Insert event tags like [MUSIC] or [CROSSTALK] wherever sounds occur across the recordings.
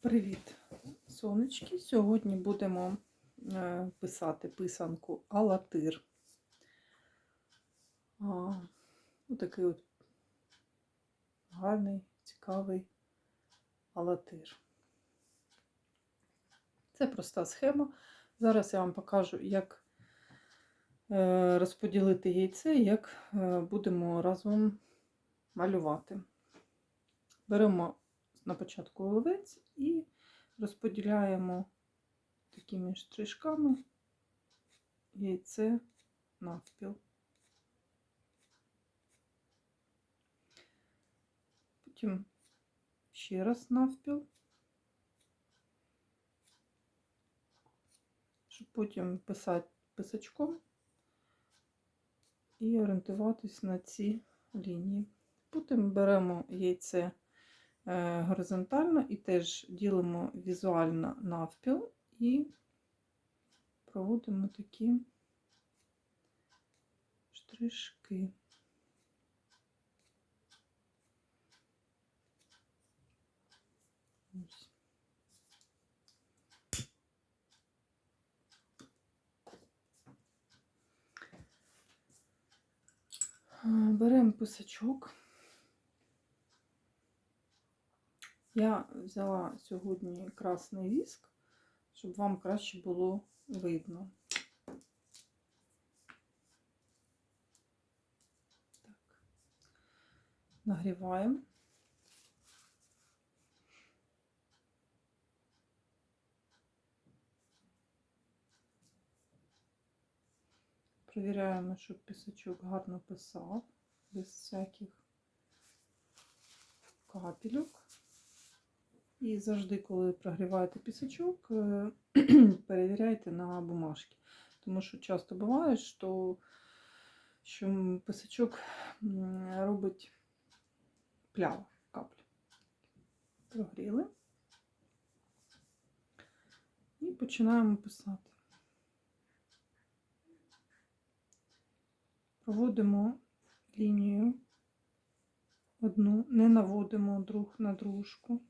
Привіт, сонечки! Сьогодні будемо е, писати писанку Алатир. А, такий от гарний, цікавий Алатир. Це проста схема. Зараз я вам покажу, як е, розподілити яйце, як е, будемо разом малювати. Беремо на початку оливець і розподіляємо такими штришками яйце навпіл. Потім ще раз навпіл, щоб потім писати писачком і орієнтуватись на ці лінії. Потім беремо яйце горизонтально і теж ділимо візуально навпіл і проводимо такі штришки. Ось. Беремо писачок. Я взяла сьогодні красний віск, щоб вам краще було видно. Так. Нагріваємо. Провіряємо, щоб пісочок гарно писав, без всяких капельок. І завжди, коли прогріваєте пісочок, е, [CLEARS THROAT] перевіряйте на бумажки. Тому що часто буває, що, що писачок робить плява каплю. Прогріли. І починаємо писати. Проводимо лінію одну, не наводимо друг на дружку.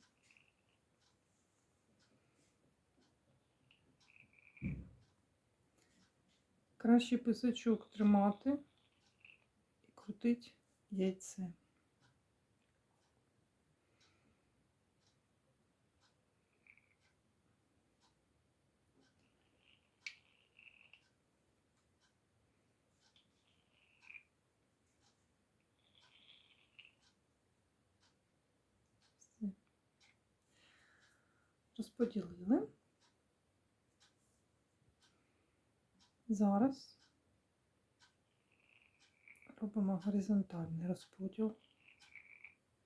Краще писачок тримати і крутить яйце. Розподілили. Зараз робимо горизонтальний розподіл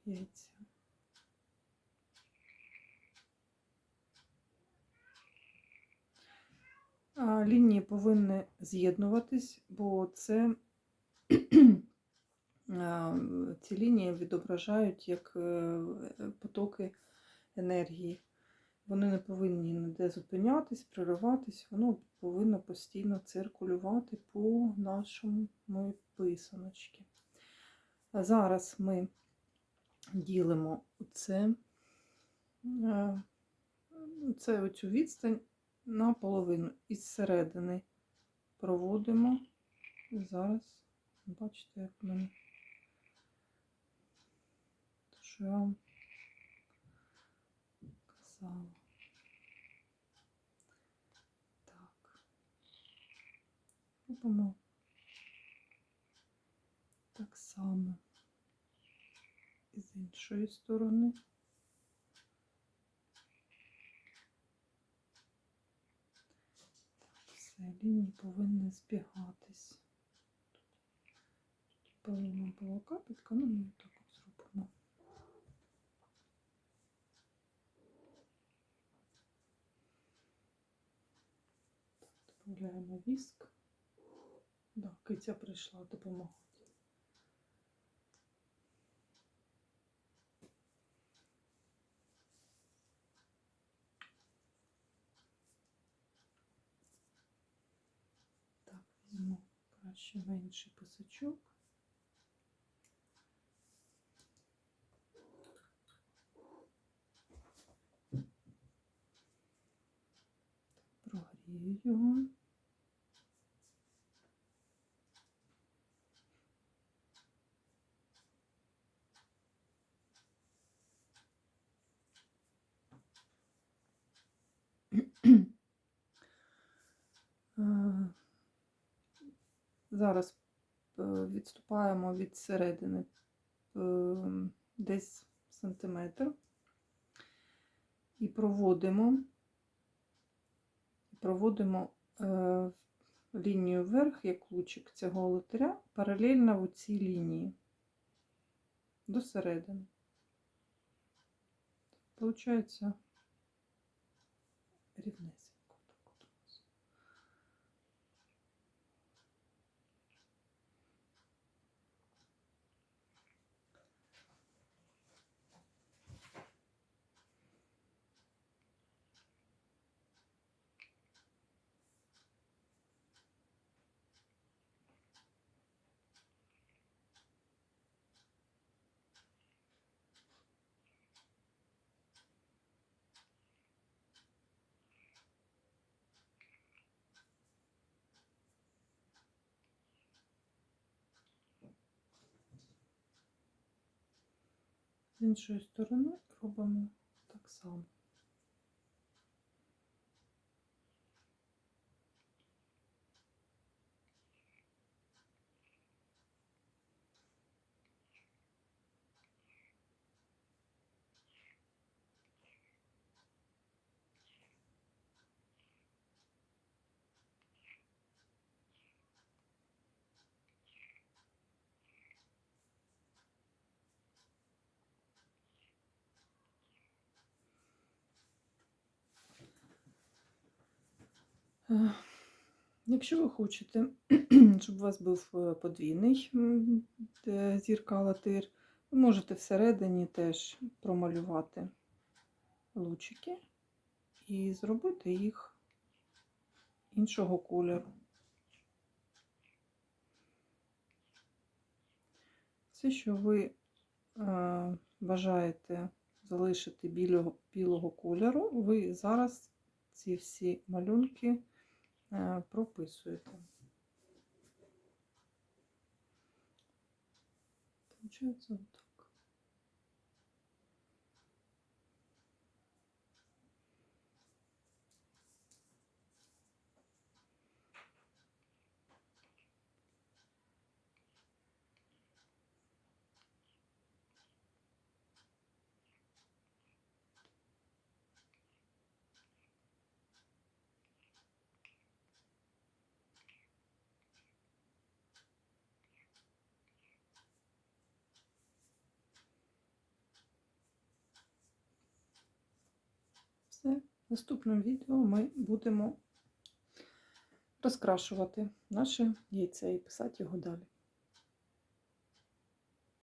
яйця. Лінії повинні з'єднуватись, бо це [CLEARS THROAT] ці лінії відображають як е, потоки енергії. Вони не повинні ніде зупинятись, прориватись, воно повинно постійно циркулювати по нашому писаночці. Зараз ми ділимо це, е, це оцю відстань наполовину із середини проводимо. Зараз, бачите, як в мене, що я вам. Так. Робимо так само і з іншої сторони. Все, лінії повинні збігатись. Повинна була капелька, ну ми так Вставляємо віск. Да, киця прийшла допомагати. Так, візьму краще менший писачок. Прогрію його. Зараз е, відступаємо від середини е, десь сантиметр і проводимо, проводимо е, лінію вверх, як лучик цього лотеря, паралельно в цій лінії до середини. Получається рівнесенько. З іншої сторони робимо так само. Якщо ви хочете, [CLEARS THROAT] щоб у вас був е, подвійний зірка тир, ви можете всередині теж промалювати лучики і зробити їх іншого кольору. Все, що ви е, бажаєте залишити білого, білого кольору, ви зараз ці всі малюнки прописуєте. Получається отак. Все. В наступному відео ми будемо розкрашувати наше яйце і писати його далі.